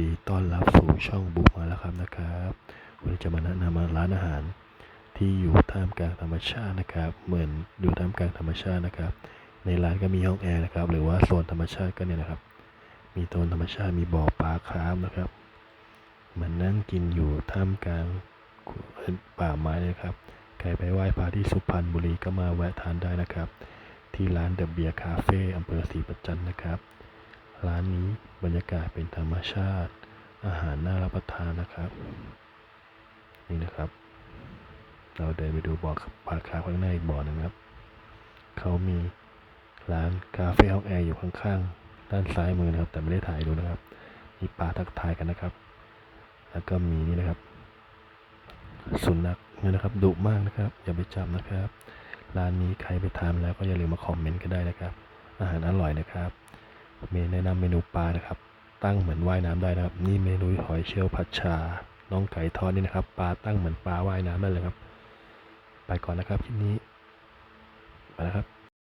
ดีต้อนรับสู่ช่องบุ๊กมาแล้วครับนะครับวันนี้จะมาแนะนำร้านอาหารที่อยู่ท่ามกลางธรรมชาตินะครับ เหมือนอยู่ท่ามกลางธรรมชาตินะครับ ในร้านก็มีห้องแอร์นะครับ หรือว่าโซนธรรมชาติก็เนี่ยนะครับ มีโซนธรรมชาติมีบ่อปลาคาร์ฟนะครับ เหมือนนั่งกินอยู่ท่ามกลางป่าไม้เลยนะครับใครไปไหว้พระที่สุพรรณบุรีก็มาแวะทานได้นะครับ ที่ร้านเดอะเบียร์คาเฟ่อำเภอศรีประจันนะครับ ร้านนี้บรรยากาศเป็นธรรมชาติ อาหารน่ารับประทานนะครับ นี่นะครับ เราเดินไปดูบ่อปลาคาร์ฟข้างในอีกบ่อหนึงครับ เขามีร้านคาเฟ่ห้องแอร์อยู่ข้างๆ ด้านซ้ายมือนะครับ แต่ไม่ได้ถ่ายดูนะครับ มีปลาทักทายกันนะครับ แล้วก็มีนี่นะครับ สุนัขนี่นะครับดุมากนะครับ อย่าไปจับนะครับ ร้านนี้ใครไปทานแล้วก็อย่าลืมมาคอมเมนต์กันได้นะครับ อาหารอร่อยนะครับ เมนแนะนำเมนูปลานะครับ ตั้งเหมือนว่ายน้ำได้นะครับ นี่เมนูหอยเชลล์ผัดชา น้องไก่ทอดนี่นะครับ ปลาตั้งเหมือนปลาว่ายน้ำได้เลยครับ ไปก่อนนะครับคลิปนี้ ไปแล้วครับ